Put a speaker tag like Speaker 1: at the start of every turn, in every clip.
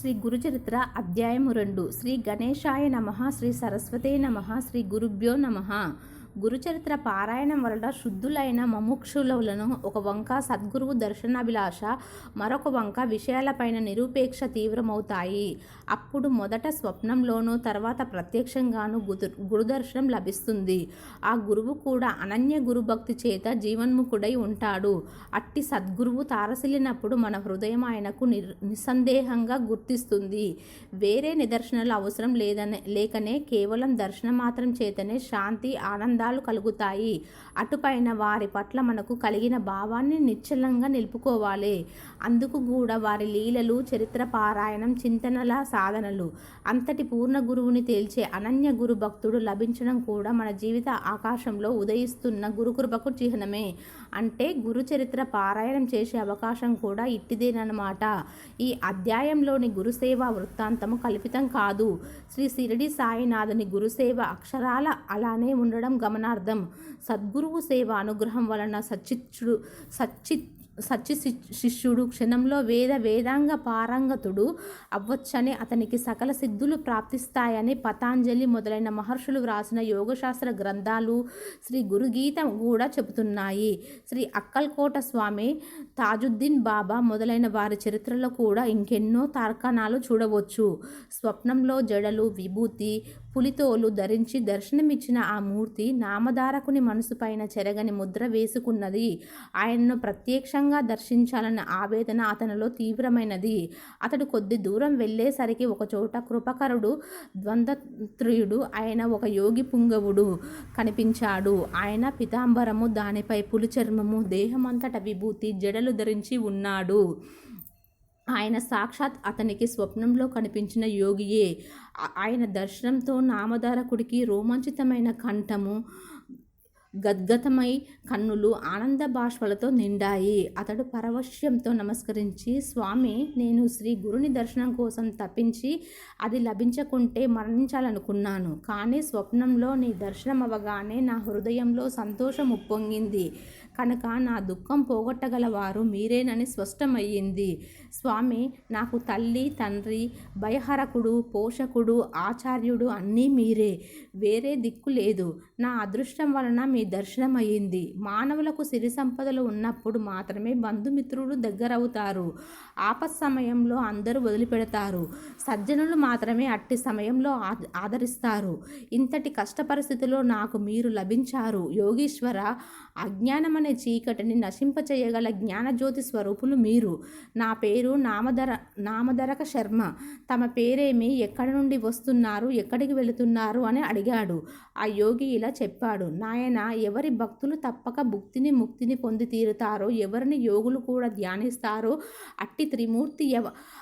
Speaker 1: శ్రీ గురుచరిత్ర అధ్యాయము రెండు. శ్రీ గణేశాయ నమ శ్రీ సరస్వతే నమ శ్రీ గురుభ్యో నమ. గురుచరిత్ర పారాయణం వలన శుద్ధులైన మముక్షులను ఒక వంక సద్గురువు దర్శనాభిలాష మరొక వంక విషయాలపైన నిరూపేక్ష తీవ్రమవుతాయి. అప్పుడు మొదట స్వప్నంలోనూ తర్వాత ప్రత్యక్షంగాను గురుదర్శనం లభిస్తుంది. ఆ గురువు కూడా అనన్య గురుభక్తి చేత జీవన్ముఖుడై ఉంటాడు. అట్టి సద్గురువు తారసిల్లినప్పుడు మన హృదయం ఆయనకు నిర్ నిస్సందేహంగా గుర్తిస్తుంది. వేరే నిదర్శనాలు అవసరం లేదనే లేకనే కేవలం దర్శనం మాత్రం చేతనే శాంతి ఆనందాలు కలుగుతాయి. అటుపైన వారి పట్ల మనకు కలిగిన భావాన్ని నిశ్చలంగా నిలుపుకోవాలి. అందుకు కూడా వారి లీలలు చరిత్ర పారాయణం చింతనల సాధనలు అంతటి పూర్ణ గురువుని తేల్చే అనన్య గురు భక్తుడు లభించడం కూడా మన జీవిత ఆకాశంలో ఉదయిస్తున్న గురుకృపకు చిహ్నమే. అంటే గురు చరిత్ర పారాయణం చేసే అవకాశం కూడా ఇట్టిదేనమాట ఈ అధ్యాయంలోని గురుసేవ వృత్తాంతము కల్పితం కాదు. శ్రీ శిరిడి సాయినాథుని గురుసేవ అక్షరాల అలానే ఉండడం గమనార్థం సద్గురువు సేవ అనుగ్రహం వలన సచ్చిచ్చుడు సచ్చిత్ సచ్చి శిష్యుడు క్షణంలో వేద వేదాంగ పారంగతుడు అవ్వచ్చని అతనికి సకల సిద్ధులు ప్రాప్తిస్తాయని పతాంజలి మొదలైన మహర్షులు వ్రాసిన యోగశాస్త్ర గ్రంథాలు శ్రీ గురుగీత కూడా చెబుతున్నాయి. శ్రీ అక్కల్కోట స్వామి తాజుద్దీన్ బాబా మొదలైన వారి చరిత్రలో కూడా ఇంకెన్నో తార్కాణాలు చూడవచ్చు. స్వప్నంలో జడలు విభూతి పులితోలు ధరించి దర్శనమిచ్చిన ఆ మూర్తి నామధారకుని మనసుపైన చెరగని ముద్ర వేసుకున్నది. ఆయనను ప్రత్యక్షంగా దర్శించాలన్న ఆవేదన అతనిలో తీవ్రమైనది. అతడు కొద్ది దూరం వెళ్ళేసరికి ఒకచోట కృపకరుడు ద్వంద్వత్రియుడు ఆయన ఒక యోగి పుంగవుడు కనిపించాడు. ఆయన పితాంబరము దానిపై పులి చర్మము దేహమంతట విభూతి జడలు ధరించి ఉన్నాడు. ఆయన సాక్షాత్ అతనికి స్వప్నంలో కనిపించిన యోగియే. ఆయన దర్శనంతో నామధారకుడికి రోమాంచితమైన కంఠము గద్గతమై కన్నులు ఆనంద బాష్పలతో నిండాయి. అతడు పరవశ్యంతో నమస్కరించి స్వామి నేను శ్రీ గురుని దర్శనం కోసం తప్పించి అది లభించకుంటే మరణించాలనుకున్నాను. కానీ స్వప్నంలో నీ దర్శనం అవగానే నా హృదయంలో సంతోషం ఉప్పొంగింది. కనుక నా దుఃఖం పోగొట్టగలవారు మీరేనని స్పష్టమయ్యింది. స్వామి నాకు తల్లి తండ్రి భయహరకుడు పోషకుడు ఆచార్యుడు అన్నీ మీరే. వేరే దిక్కు లేదు. నా అదృష్టం వలన మీ దర్శనం అయ్యింది మానవులకు సిరి సంపదలు ఉన్నప్పుడు మాత్రమే బంధుమిత్రులు దగ్గరవుతారు. ఆపత్ సమయంలో అందరూ వదిలిపెడతారు. సజ్జనులు మాత్రమే అట్టి సమయంలో ఆదరిస్తారు. ఇంతటి కష్ట పరిస్థితిలో నాకు మీరు లభించారు. యోగీశ్వర అజ్ఞానం అనే చీకటిని నశింపచేయగల జ్ఞానజ్యోతి స్వరూపులు మీరు. నా పేరు నామధర నామధరక శర్మ. తమ పేరేమి ఎక్కడి నుండి వస్తున్నారు ఎక్కడికి వెళుతున్నారు అని అడిగాడు. ఆ యోగి ఇలా చెప్పాడు. నాయన ఎవరి భక్తులు తప్పక భుక్తిని ముక్తిని పొంది తీరుతారో ఎవరిని యోగులు కూడా ధ్యానిస్తారో అట్టి త్రిమూర్తి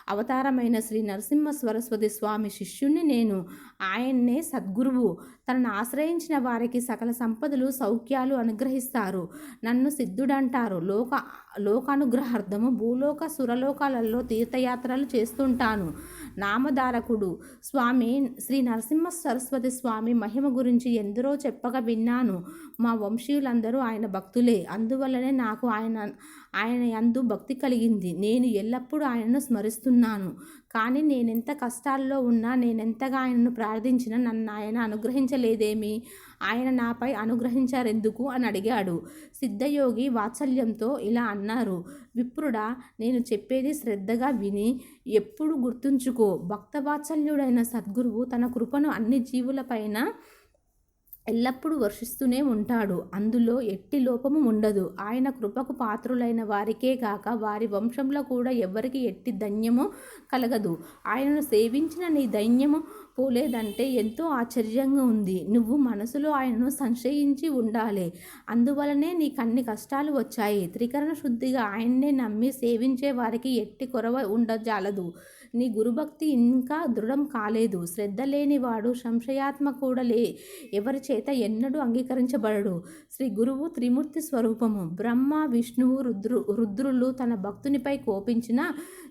Speaker 1: అవతారమైన శ్రీ నరసింహ సరస్వతి స్వామి శిష్యుణ్ణి నేను. ఆయన్నే సద్గురువు. తనను ఆశ్రయించిన వారికి సకల సంపదలు సౌఖ్యాలు అనుగ్రహిస్తారు. నన్ను సిద్ధుడంటారు. లోక లోకానుగ్రహార్థము భూలోక సురలోకాలలో తీర్థయాత్రలు చేస్తుంటాను. నామధారకుడు. స్వామి శ్రీ నరసింహ సరస్వతి స్వామి మహిమ గురించి ఎందరో చెప్పగా విన్నాను. మా వంశీయులందరూ ఆయన భక్తులే. అందువల్లనే నాకు ఆయన ఆయన అందు భక్తి కలిగింది. నేను ఎల్లప్పుడూ ఆయనను స్మరిస్తున్నాను. కానీ నేనెంత కష్టాల్లో ఉన్నా నేనెంతగా ఆయనను ప్రార్థించినా నన్ను ఆయన అనుగ్రహించలేదేమి? ఆయన నాపై అనుగ్రహించారెందుకు? అని అడిగాడు. సిద్ధయోగి వాత్సల్యంతో ఇలా అన్నారు. విప్రుడా నేను చెప్పేది శ్రద్ధగా విని ఎప్పుడు గుర్తుంచుకో. భక్తవాత్సల్యుడైన సద్గురువు తన కృపను అన్ని జీవులపైన ఎల్లప్పుడూ వర్షిస్తూనే ఉంటాడు. అందులో ఎట్టి లోపము ఉండదు. ఆయన కృపకు పాత్రులైన వారికే కాక వారి వంశంలో కూడా ఎవరికి ఎట్టి ధన్యము కలగదు. ఆయనను సేవించిన నీ దైన్యము పోలేదంటే ఎంతో ఆశ్చర్యంగా ఉంది. నువ్వు మనసులో ఆయనను సంశయించి ఉండాలి. అందువలనే నీకు అన్ని కష్టాలు వచ్చాయి. త్రికరణ శుద్ధిగా ఆయన్నే నమ్మి సేవించే వారికి ఎట్టి కొరవ ఉండజాలదు. నీ గురుభక్తి ఇంకా దృఢం కాలేదు. శ్రద్ధ లేనివాడు సంశయాత్మ కూడా లే ఎవరి చేత ఎన్నడూ అంగీకరించబడడు. శ్రీ గురువు త్రిమూర్తి స్వరూపము. బ్రహ్మ విష్ణువు రుద్రు రుద్రులు తన భక్తునిపై కోపించిన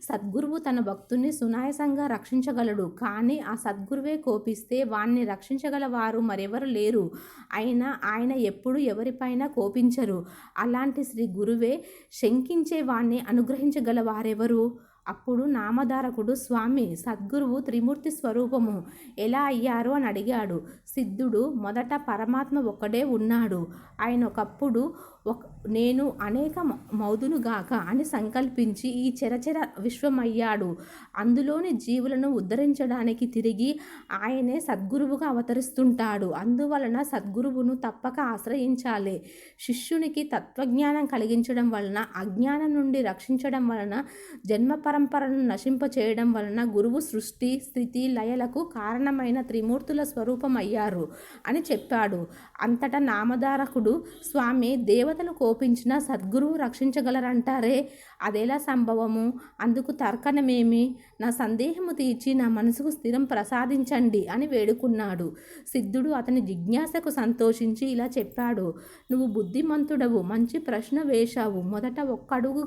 Speaker 1: సద్గురువు తన భక్తుని సునాయసంగా రక్షించగలడు. కానీ ఆ సద్గురువే కోపిస్తే వాణ్ణి రక్షించగల వారు మరెవరు లేరు. అయినా ఆయన ఎప్పుడు ఎవరిపైన కోపించరు. అలాంటి శ్రీ గురువే శంకించే వాణ్ణి అనుగ్రహించగల వారెవరు అప్పుడు నామధారకుడు స్వామి సద్గురువు త్రిమూర్తి స్వరూపము ఎలా అయ్యారు? అని అడిగాడు. సిద్ధుడు మొదట పరమాత్మ ఒక్కడే ఉన్నాడు. ఆయన ఒకప్పుడు ఒక నేను అనేక మ- మౌదునుగాక అని సంకల్పించి ఈ చెరచెర విశ్వమయ్యాడు. అందులోని జీవులను ఉద్ధరించడానికి తిరిగి ఆయనే సద్గురువుగా అవతరిస్తుంటాడు. అందువలన సద్గురువును తప్పక ఆశ్రయించాలి. శిష్యునికి తత్వజ్ఞానం కలిగించడం వలన అజ్ఞానం నుండి రక్షించడం వలన జన్మ పరంపరను నశింప చేయడం వలన గురువు సృష్టి స్థితి లయలకు కారణమైన త్రిమూర్తుల స్వరూపం అయ్యారు అని చెప్పాడు. అంతటా నామధారకుడు స్వామి దేవ దేవతలు కోపించిన సద్గురువు రక్షించగలరంటారే. అదెలా సంభవము? అందుకు తర్కణమేమి నా సందేహము తీర్చి నా మనసుకు స్థిరం ప్రసాదించండి అని వేడుకున్నాడు. సిద్ధుడు అతని జిజ్ఞాసకు సంతోషించి ఇలా చెప్పాడు. నువ్వు బుద్ధిమంతుడవు మంచి ప్రశ్న వేశావు. మొదట ఒక్కడుగు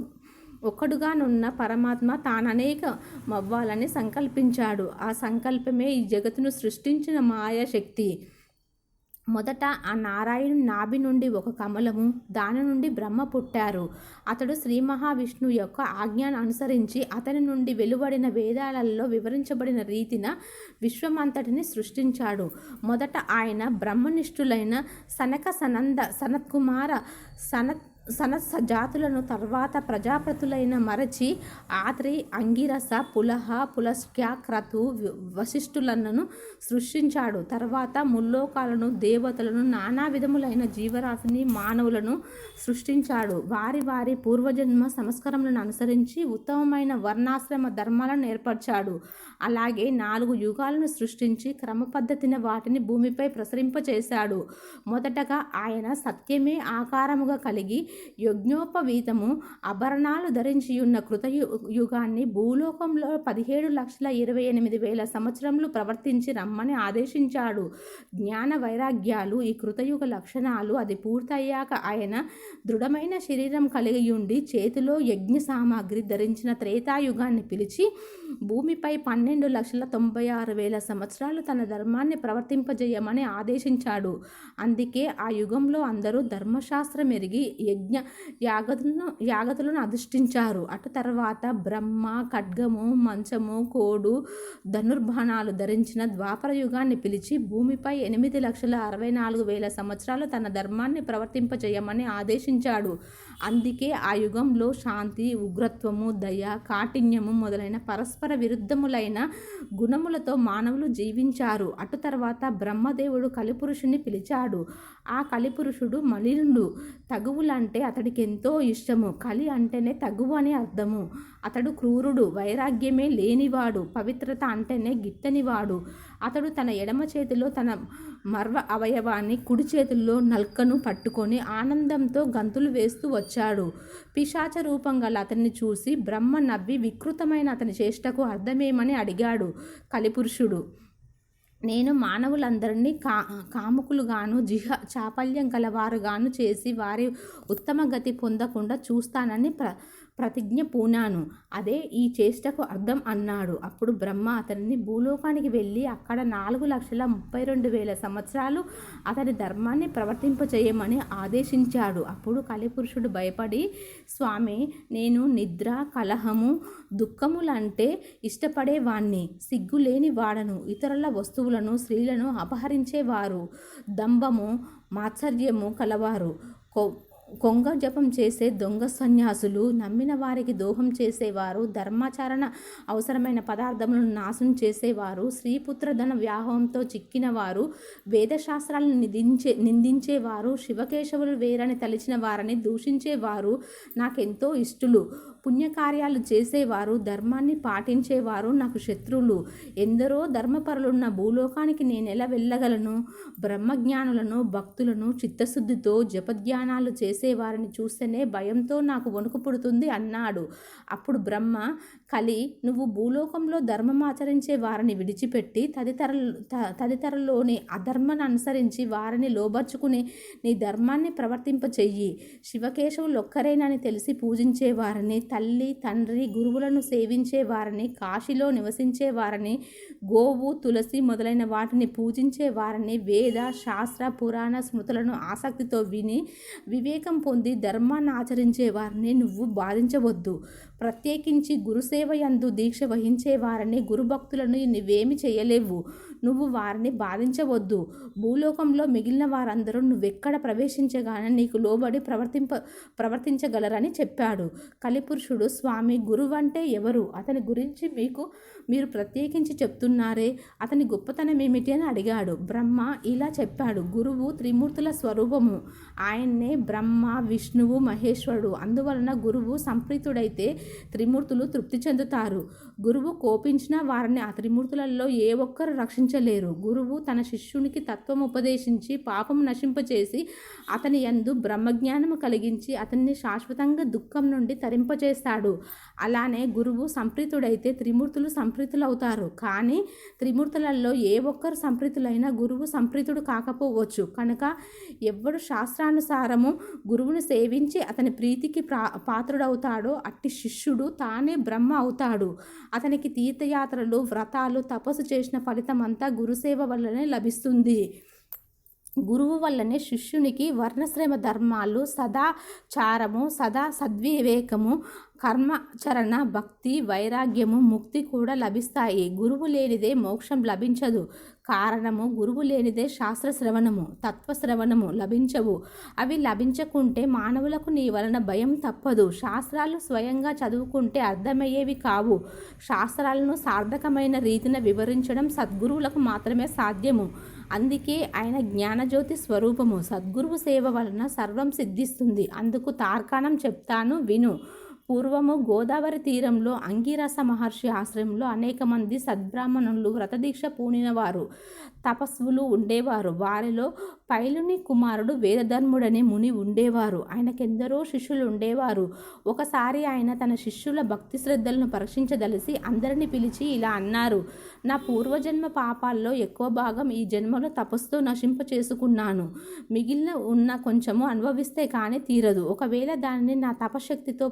Speaker 1: ఒక్కడుగానున్న పరమాత్మ తాననేక మవ్వాలని సంకల్పించాడు. ఆ సంకల్పమే ఈ జగత్తును సృష్టించిన మాయాశక్తి. మొదట ఆ నారాయణుని నాభి నుండి ఒక కమలము దాని నుండి బ్రహ్మ పుట్టారు. అతడు శ్రీ మహావిష్ణువు యొక్క ఆజ్ఞను అనుసరించి అతని నుండి వెలువడిన వేదాలలో వివరించబడిన రీతిన విశ్వమంతటిని సృష్టించాడు. మొదట ఆయన బ్రహ్మనిష్ఠులైన సనక సనంద సనత్కుమార సనత్ సనస్స జాతులను తర్వాత ప్రజాపతులైన మరచి ఆత్రి అంగిరస పులహ పులస్క్య క్రతు వశిష్ఠులను సృష్టించాడు. తర్వాత ముల్లోకాలను దేవతలను నానా విధములైన జీవరాశిని మానవులను సృష్టించాడు. వారి వారి పూర్వజన్మ సంస్కారములను అనుసరించి ఉత్తమమైన వర్ణాశ్రమ ధర్మాలను ఏర్పరిచాడు. అలాగే నాలుగు యుగాలను సృష్టించి క్రమపద్ధతిన వాటిని భూమిపై ప్రసరింపచేశాడు. మొదటగా ఆయన సత్యమే ఆకారముగా కలిగి యజ్ఞోపవీతము ఆభరణాలు ధరించి ఉన్న కృతయు యుగాన్ని భూలోకంలో పదిహేడు లక్షల ఇరవై ఎనిమిది వేల సంవత్సరములు ప్రవర్తించి రమ్మని ఆదేశించాడు. జ్ఞాన వైరాగ్యాలు ఈ కృతయుగ లక్షణాలు అది పూర్తయ్యాక ఆయన దృఢమైన శరీరం కలిగి ఉండి చేతిలో యజ్ఞ సామాగ్రి ధరించిన త్రేతాయుగాన్ని పిలిచి భూమిపై పన్నెండు లక్షల తొంభై ఆరు వేల సంవత్సరాలు తన ధర్మాన్ని ప్రవర్తింపజేయమని ఆదేశించాడు. అందుకే ఆ యుగంలో అందరూ ధర్మశాస్త్రం ఎరిగి యజ్ఞ యాగతులను యాగతులను అధిష్ఠించారు. అటు తర్వాత బ్రహ్మ ఖడ్గము మంచము కోడు ధనుర్బాణాలు ధరించిన ద్వాపర యుగాన్ని పిలిచి భూమిపై ఎనిమిది లక్షల అరవై నాలుగు వేల సంవత్సరాలు తన ధర్మాన్ని ప్రవర్తింపజేయమని ఆదేశించాడు. అందుకే ఆ యుగంలో శాంతి ఉగ్రత్వము దయ కాఠిన్యము మొదలైన పరస్పర విరుద్ధములైన గుణములతో మానవులు జీవించారు. అటు తర్వాత బ్రహ్మదేవుడు కలిపురుషుని పిలిచాడు. ఆ కలిపురుషుడు మలినుడు. తగువులంటే అతడికి ఎంతో ఇష్టము. కలి అంటేనే తగువు అని అర్థము. అతడు క్రూరుడు వైరాగ్యమే లేనివాడు పవిత్రత అంటేనే గిట్టనివాడు. అతడు తన ఎడమ చేతిలో తన మర్వ అవయవాన్ని కుడి చేతుల్లో నల్కను పట్టుకొని ఆనందంతో గంతులు వేస్తూ వచ్చాడు. పిశాచ రూపం గల అతన్ని చూసి బ్రహ్మ నవ్వి వికృతమైన అతని చేష్టకు అర్థమేమని అడిగాడు కలిపురుషుడు నేను మానవులందరినీ కా కాముకులుగాను జిహ చాపల్యం గలవారుగాను చేసి వారి ఉత్తమ గతి పొందకుండా చూస్తానని ప్ర ప్రతిజ్ఞ పూనాను. అదే ఈ చేష్టకు అర్థం అన్నాడు. అప్పుడు బ్రహ్మ అతనిని భూలోకానికి వెళ్ళి అక్కడ నాలుగు లక్షల ముప్పై రెండు వేల సంవత్సరాలు అతని ధర్మాన్ని ప్రవర్తింపచేయమని ఆదేశించాడు. అప్పుడు కలిపురుషుడు భయపడి స్వామి నేను నిద్ర కలహము దుఃఖములంటే ఇష్టపడేవాణ్ణి. సిగ్గులేని వాడను. ఇతరుల వస్తువులను స్త్రీలను అపహరించేవారు. దంభము మాత్సర్యము కలవారు. కొంగ జపం చేసే దొంగ సన్యాసులు నమ్మిన వారికి దోహం చేసేవారు ధర్మాచరణ అవసరమైన పదార్థములను నాశనం చేసేవారు స్త్రీపుత్ర ధన వ్యాహంతో చిక్కినవారు వేదశాస్త్రాలను నిందించే నిందించేవారు శివకేశవులు వేరని తలిచిన వారని దూషించేవారు నాకెంతో ఇష్టలు. పుణ్యకార్యాలు చేసేవారు ధర్మాన్ని పాటించేవారు నాకు శత్రువులు. ఎందరో ధర్మపరులున్న భూలోకానికి నేను ఎలా వెళ్ళగలను? బ్రహ్మజ్ఞానులను భక్తులను చిత్తశుద్ధితో జపధ్యానాలు చేసేవారిని చూస్తేనే భయంతో నాకు వణుకు పుడుతుంది అన్నాడు. అప్పుడు బ్రహ్మ కలి నువ్వు భూలోకంలో ధర్మం ఆచరించే వారిని విడిచిపెట్టి తదితర త- తదితరలోని అధర్మను అనుసరించి వారిని లోబర్చుకుని నీ ధర్మాన్ని ప్రవర్తింప చెయ్యి శివకేశవులు ఒక్కరేనని తెలిసి పూజించేవారిని తల్లి తండ్రి గురువులను సేవించే వారిని కాశీలో నివసించే వారిని గోవు తులసి మొదలైన వాటిని పూజించే వారిని వేద శాస్త్ర పురాణ స్మృతులను ఆసక్తితో విని వివేకం పొంది ధర్మాన్ని ఆచరించే వారిని నువ్వు బాధించవద్దు. ప్రత్యేకించి గురుసేవ యందు దీక్ష వహించే వారిని గురుభక్తులను నువ్వేమి చేయలేవు. నువ్వు వారిని బాధించవద్దు. భూలోకంలో మిగిలిన వారందరూ నువ్వెక్కడ ప్రవేశించగానే నీకు లోబడి ప్రవర్తింప ప్రవర్తించగలరని చెప్పాడు. కలిపురుషుడు స్వామి గురువు అంటే ఎవరు? అతని గురించి మీకు మీరు ప్రత్యేకించి చెప్తున్నారే? అతని గొప్పతనం ఏమిటి? అని అడిగాడు. బ్రహ్మ ఇలా చెప్పాడు. గురువు త్రిమూర్తుల స్వరూపము. ఆయన్నే బ్రహ్మ విష్ణువు మహేశ్వరుడు. అందువలన గురువు సంప్రీతుడైతే త్రిమూర్తులు తృప్తి చెందుతారు. గురువు కోపించిన వారిని ఆ త్రిమూర్తులలో ఏ ఒక్కరు రక్షించలేరు. గురువు తన శిష్యునికి తత్వం ఉపదేశించి పాపం నశింపచేసి అతని యందు బ్రహ్మజ్ఞానము కలిగించి అతన్ని శాశ్వతంగా దుఃఖం నుండి తరింపచేస్తాడు అలానే గురువు సంప్రీతుడైతే త్రిమూర్తులు సంప్రీతులవుతారు. కానీ త్రిమూర్తులలో ఏ ఒక్కరు సంప్రీతులైనా గురువు సంప్రీతుడు కాకపోవచ్చు. కనుక ఎవ్వడు శాస్త్రానుసారము గురువును సేవించి అతని ప్రీతికి ప్రా పాత్రుడవుతాడో అట్టి శిష్యుడు తానే బ్రహ్మ అవుతాడు. అతనికి తీర్థయాత్రలు వ్రతాలు తపస్సు చేసిన ఫలితం అంతా గురుసేవ వల్లనే లభిస్తుంది. గురువు వల్లనే శిష్యునికి వర్ణశ్రమ ధర్మాలు సదాచారము సదా సద్వివేకము కర్మచరణ భక్తి వైరాగ్యము ముక్తి కూడా లభిస్తాయి. గురువు లేనిదే మోక్షం లభించదు. కారణము గురువు లేనిదే శాస్త్ర శ్రవణము తత్వశ్రవణము లభించవు. అవి లభించకుంటే మానవులకు నీ వలన భయం తప్పదు. శాస్త్రాలు స్వయంగా చదువుకుంటే అర్థమయ్యేవి కావు. శాస్త్రాలను సార్థకమైన రీతిన వివరించడం సద్గురువులకు మాత్రమే సాధ్యము. అందుకే ఆయన జ్ఞానజ్యోతి స్వరూపము సద్గురువు సేవ వలన సర్వం సిద్ధిస్తుంది. అందుకు తార్కాణం చెప్తాను విను. పూర్వము గోదావరి తీరంలో అంగిరస మహర్షి ఆశ్రయంలో అనేక మంది సద్బ్రాహ్మణులు వ్రతదీక్ష పూనినవారు తపస్సులు ఉండేవారు. వారిలో పైలుని కుమారుడు వేదధర్ముడనే ముని ఉండేవారు. ఆయనకెందరో శిష్యులు ఉండేవారు. ఒకసారి ఆయన తన శిష్యుల భక్తి శ్రద్ధలను పరీక్షించదలిసి అందరిని పిలిచి ఇలా అన్నారు నా పూర్వజన్మ పాపాల్లో ఎక్కువ భాగం ఈ జన్మలో తపస్సుతో నశింప చేసుకున్నాను. మిగిలిన ఉన్న కొంచెము అనుభవిస్తే కానీ తీరదు. ఒకవేళ దానిని నా తపశక్తితో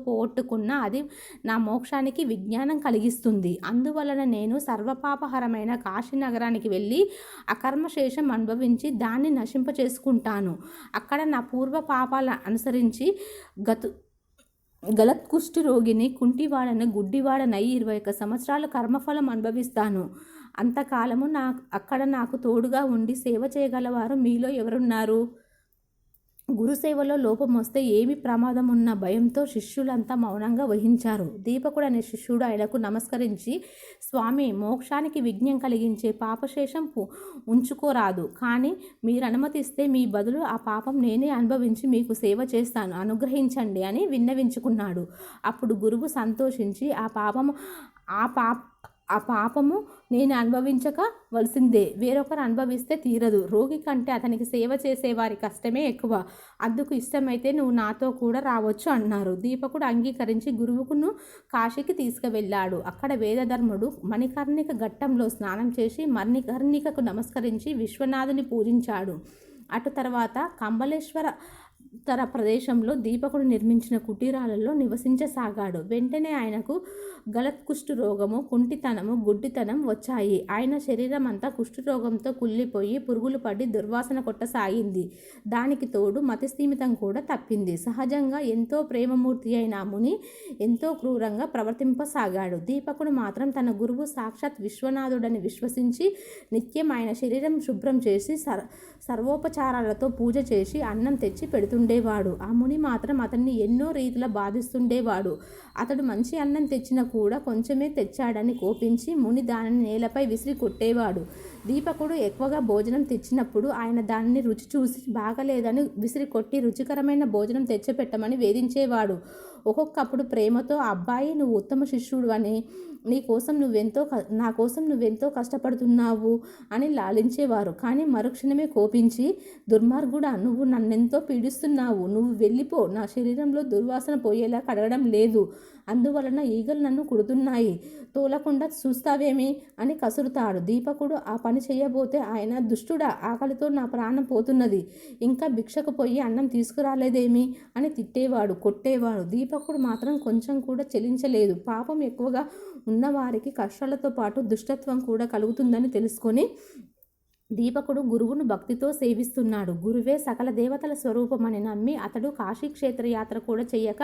Speaker 1: పోగొట్టుకున్నా అది నా మోక్షానికి విజ్ఞానం కలిగిస్తుంది. అందువలన నేను సర్వపాపహరమైన కాశీ నగరానికి వెళ్ళి అకర్మశేషం అనుభవించి దాన్ని నశింప చేసుకుంటాను అక్కడ నా పూర్వ పాపాలను అనుసరించి గతు గలత్కుష్టి రోగిని కుంటివాడని గుడ్డివాడనై ఇరవై ఒక్క సంవత్సరాలు కర్మఫలం అనుభవిస్తాను. అంతకాలము నా అక్కడ నాకు తోడుగా ఉండి సేవ చేయగలవారు మీలో ఎవరున్నారు? గురుసేవలో లోపం వస్తే ఏమి ప్రమాదం ఉన్న భయంతో శిష్యులంతా మౌనంగా వహించారు. దీపకుడు అనే శిష్యుడు ఆయనకు నమస్కరించి స్వామి మోక్షానికి విఘ్నం కలిగించే పాపశేషం ఉంచుకోరాదు. కానీ మీరు అనుమతిస్తే మీ బదులు ఆ పాపం నేనే అనుభవించి మీకు సేవ చేస్తాను. అనుగ్రహించండి అని విన్నవించుకున్నాడు. అప్పుడు గురువు సంతోషించి ఆ పాపము ఆ పాప ఆ పాపము నేను అనుభవించక వలసిందే. వేరొకరు అనుభవిస్తే తీరదు. రోగి కంటే అతనికి సేవ చేసేవారి కష్టమే ఎక్కువ. అందుకు ఇష్టమైతే నువ్వు నాతో కూడా రావచ్చు అన్నారు. దీపకుడు అంగీకరించి గురువుకును కాశీకి తీసుకువెళ్ళాడు. అక్కడ వేదధర్ముడు మణికర్ణిక ఘట్టంలో స్నానం చేసి మణికర్ణికకు నమస్కరించి విశ్వనాథుని పూజించాడు. అటు తర్వాత కంబలేశ్వర తర ప్రదేశంలో దీపకుడు నిర్మించిన కుటీరాలలో నివసించసాగాడు. వెంటనే ఆయనకు గలత్కుష్టు రోగము కుంటితనము గుడ్డితనం వచ్చాయి. ఆయన శరీరం అంతా కుష్ఠరోగంతో కుళ్ళిపోయి పురుగులు పడి దుర్వాసన కొట్టసాగింది. దానికి తోడు మతిస్థీమితం కూడా తప్పింది. సహజంగా ఎంతో ప్రేమమూర్తి అయిన ముని ఎంతో క్రూరంగా ప్రవర్తింపసాగాడు. దీపకుడు మాత్రం తన గురువు సాక్షాత్ విశ్వనాథుడని విశ్వసించి నిత్యం ఆయన శరీరం శుభ్రం చేసి సర్ సర్వోపచారాలతో పూజ చేసి అన్నం తెచ్చి పెడుతుండేవాడు ఆ ముని మాత్రం అతన్ని ఎన్నో రీతిలో బాధిస్తుండేవాడు. అతడు మంచి అన్నం తెచ్చినా కూడా కొంచెమే తెచ్చాడని కోపించి ముని దానిని నేలపై విసిరి కొట్టేవాడు. దీపకుడు ఎక్కువగా భోజనం తెచ్చినప్పుడు ఆయన దానిని రుచి చూసి బాగలేదని విసిరి కొట్టి రుచికరమైన భోజనం తెచ్చిపెట్టమని వేధించేవాడు. ఒక్కొక్కప్పుడు ప్రేమతో అబ్బాయి నువ్వు ఉత్తమ శిష్యుడు అని నీ కోసం నువ్వెంతో నా కోసం నువ్వెంతో కష్టపడుతున్నావు అని లాలించేవారు. కానీ మరుక్షణమే కోపించి దుర్మార్గుడా నువ్వు నన్నెంతో పీడిస్తున్నావు. నువ్వు వెళ్ళిపో. నా శరీరంలో దుర్వాసన పోయేలా కడగడం లేదు. అందువలన ఈగలు నన్ను కుడుతున్నాయి. తోలకుండా చూస్తావేమి? అని కసురుతాడు. దీపకుడు ఆ పని చేయబోతే ఆయన దుష్టుడా ఆకలితో నా ప్రాణం పోతున్నది. ఇంకా భిక్షకు పోయి అన్నం తీసుకురాలేదేమి? అని తిట్టేవాడు కొట్టేవాడు. దీపకుడు మాత్రం కొంచెం కూడా చెలించలేదు. పాపం ఎక్కువగా ఉన్నవారికి కష్టాలతో పాటు దుష్టత్వం కూడా కలుగుతుందని తెలుసుకొని దీపకుడు గురువును భక్తితో సేవిస్తున్నాడు. గురువే సకల దేవతల స్వరూపమని నమ్మి అతడు కాశీక్షేత్ర యాత్ర కూడా చేయక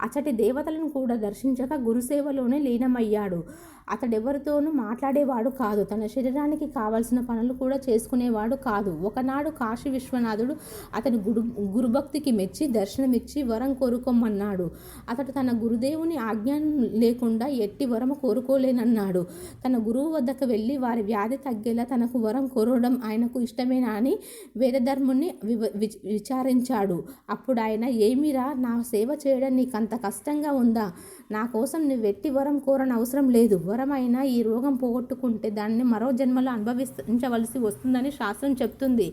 Speaker 1: అచటి దేవతలను కూడా దర్శించక గురుసేవలోనే లీనమయ్యాడు. అతడెవరితోనూ మాట్లాడేవాడు కాదు. తన శరీరానికి కావలసిన పనులు కూడా చేసుకునేవాడు కాదు. ఒకనాడు కాశీ విశ్వనాథుడు అతని గురు గురుభక్తికి మెచ్చి దర్శనమిచ్చి వరం కోరుకోమన్నాడు. అతడు తన గురుదేవుని ఆజ్ఞానం లేకుండా ఎట్టి వరం కోరుకోలేనన్నాడు. తన గురువు వద్దకు వెళ్ళి వారి వ్యాధి తగ్గేలా తనకు వరం కోరు కోరడం ఆయనకు ఇష్టమేనా అని వేదధర్ముని వివ విచారించాడు. అప్పుడు ఆయన ఏమిరా నా సేవ చేయడం నీకు అంత కష్టంగా ఉందా? నా కోసం నువ్వు ఎట్టి వరం కోరని అవసరం లేదు. వరం అయినా ఈ రోగం పోగొట్టుకుంటే దాన్ని మరో జన్మలో అనుభవించవలసి వస్తుందని శాస్త్రం చెప్తుంది.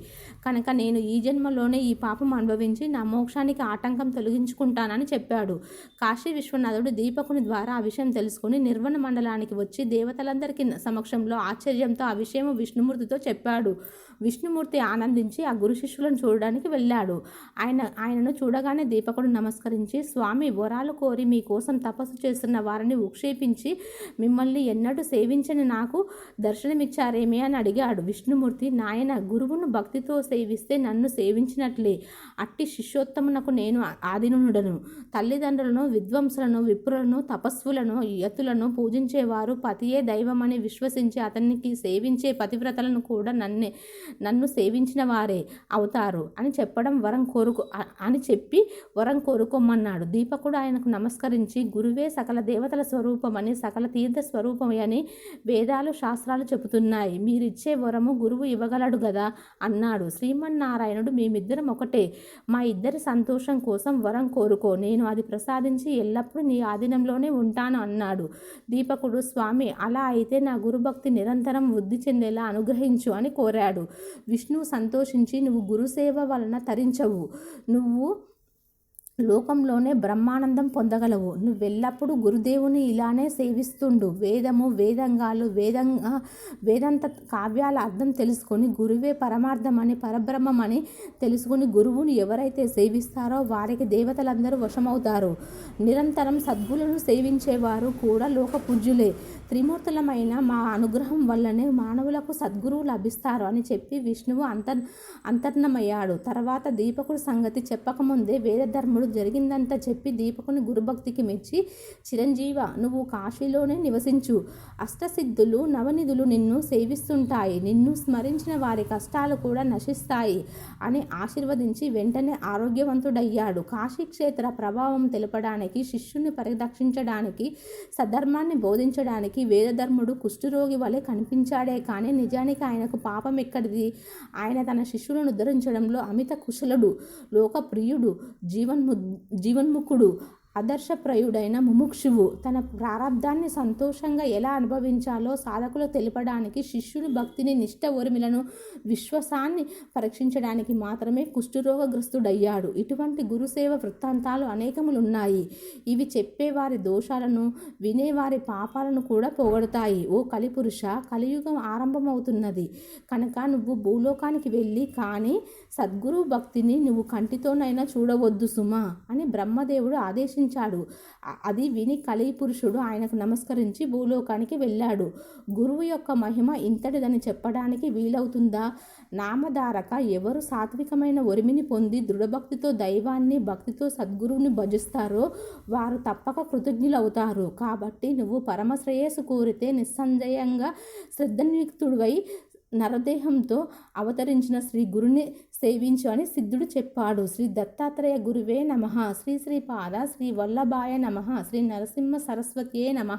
Speaker 1: కనుక నేను ఈ జన్మలోనే ఈ పాపం అనుభవించి నా మోక్షానికి ఆటంకం తొలగించుకుంటానని చెప్పాడు. కాశీ విశ్వనాథుడు దీపకుని ద్వారా ఆ విషయం తెలుసుకుని నిర్వణ మండలానికి వచ్చి దేవతలందరికీ సమక్షంలో ఆశ్చర్యంతో ఆ విషయం విష్ణుమూర్తితో చెప్పాడు. నాడు విష్ణుమూర్తి ఆనందించి ఆ గురు శిష్యులను చూడడానికి వెళ్ళాడు. ఆయన ఆయనను చూడగానే దీపకుడు నమస్కరించి స్వామి వరాలు కోరి మీకోసం తపస్సు చేస్తున్న వారిని ఉక్షేపించి మిమ్మల్ని ఎన్నడూ సేవించని నాకు దర్శనమిచ్చారేమి అని అడిగాడు విష్ణుమూర్తి. నాయన గురువును భక్తితో సేవిస్తే నన్ను సేవించినట్లే. అట్టి శిష్యోత్తమునకు నేను ఆదినుడను తల్లిదండ్రులను విద్వంసులను విప్రులను తపస్సులను యతులను పూజించేవారు పతియే దైవమని విశ్వసించి అతనికి సేవించే పతివ్రతలను కూడా నన్నే నన్ను సేవించిన వారే అవుతారు అని చెప్పడం వరం కోరుకు అని చెప్పి వరం కోరుకోమన్నాడు. దీపకుడు ఆయనకు నమస్కరించి గురువే సకల దేవతల స్వరూపమని సకల తీర్థ స్వరూపమని వేదాలు శాస్త్రాలు చెబుతున్నాయి. మీరిచ్చే వరము గురువు ఇవ్వగలడు కదా అన్నాడు. శ్రీమన్నారాయణుడు మేమిద్దరం ఒకటే. మా ఇద్దరి సంతోషం కోసం వరం కోరుకో. నేను అది ప్రసాదించి ఎల్లప్పుడూ నీ ఆధీనంలోనే ఉంటాను అన్నాడు. దీపకుడు స్వామి అలా అయితే నా గురుభక్తి నిరంతరం వృద్ధి చెందేలా అనుగ్రహించు అని కోరాడు. విష్ణువు సంతోషించి నువ్వు గురుసేవ వలన తరించవు. నువ్వు లోకంలోనే బ్రహ్మానందం పొందగలవు. నువ్వెల్లప్పుడూ గురుదేవుని ఇలానే సేవిస్తుండు. వేదము వేదంగాలు వేదంగా వేదాంత కావ్యాల అర్థం తెలుసుకొని గురువే పరమార్థమని పరబ్రహ్మమని తెలుసుకుని గురువుని ఎవరైతే సేవిస్తారో వారికి దేవతలందరూ వశమవుతారు. నిరంతరం సద్గులను సేవించేవారు కూడా లోక పూజ్యులే త్రిమూర్తులమైన మా అనుగ్రహం వల్లనే మానవులకు సద్గురువు లభిస్తారు అని చెప్పి విష్ణువు అంతర్ అంతర్ణమయ్యాడు. తర్వాత దీపకుడు సంగతి చెప్పకముందే వేదధర్ముడు జరిగిందంతా చెప్పి దీపకుని గురుభక్తికి మెచ్చి చిరంజీవ నువ్వు కాశీలోనే నివసించు. అష్టసిద్ధులు నవనిధులు నిన్ను సేవిస్తుంటాయి. నిన్ను స్మరించిన వారి కష్టాలు కూడా నశిస్తాయి అని ఆశీర్వదించి వెంటనే ఆరోగ్యవంతుడయ్యాడు. కాశీక్షేత్ర ప్రభావం తెలపడానికి శిష్యుని పరిరక్షించడానికి సధర్మాన్ని బోధించడానికి వేదధర్ముడు కుష్ఠరోగి వలె కనిపించాడే. కానీ నిజానికి ఆయనకు పాపం ఎక్కడిది? ఆయన తన శిష్యులను ఉద్ధరించడంలో అమిత కుశలుడు లోకప్రియుడు జీవన్ము జీవన్ముఖుడు ఆదర్శప్రయుడైన ముముక్షువు తన ప్రారంధాన్ని సంతోషంగా ఎలా అనుభవించాలో సాధకులు తెలపడానికి శిష్యుని భక్తిని నిష్ట ఒరిమిలను విశ్వాసాన్ని పరీక్షించడానికి మాత్రమే కుష్ఠరోగగ్రస్తుడయ్యాడు. ఇటువంటి గురుసేవ వృత్తాంతాలు అనేకములున్నాయి. ఇవి చెప్పేవారి దోషాలను వినేవారి పాపాలను కూడా పోగొడతాయి. ఓ కలిపురుష కలియుగం ఆరంభమవుతున్నది. కనుక నువ్వు భూలోకానికి వెళ్ళి కానీ సద్గురు భక్తిని నువ్వు కంటితోనైనా చూడవద్దు సుమా అని బ్రహ్మదేవుడు ఆదేశించాడు. అ- అది విని కలిపురుషుడు ఆయనకు నమస్కరించి భూలోకానికి వెళ్ళాడు. గురువు యొక్క మహిమ ఇంతటిదని చెప్పడానికి వీలవుతుందా? నామధారక ఎవరు సాత్వికమైన ఒరిమిని పొంది దృఢభక్తితో దైవాన్ని భక్తితో సద్గురువుని భజిస్తారో వారు తప్పక కృతజ్ఞులవుతారు. కాబట్టి నువ్వు పరమశ్రేయస్సు కోరితే నిస్సందేయంగా శ్రద్ధనియుక్తుడివై నరదేహంతో అవతరించిన శ్రీ గురుని సేవించు అని సిద్ధుడు చెప్పాడు. శ్రీ దత్తాత్రేయ గురువే నమ. శ్రీ శ్రీ పాద శ్రీ వల్లభాయ నమ. శ్రీ నరసింహ సరస్వతియే నమ.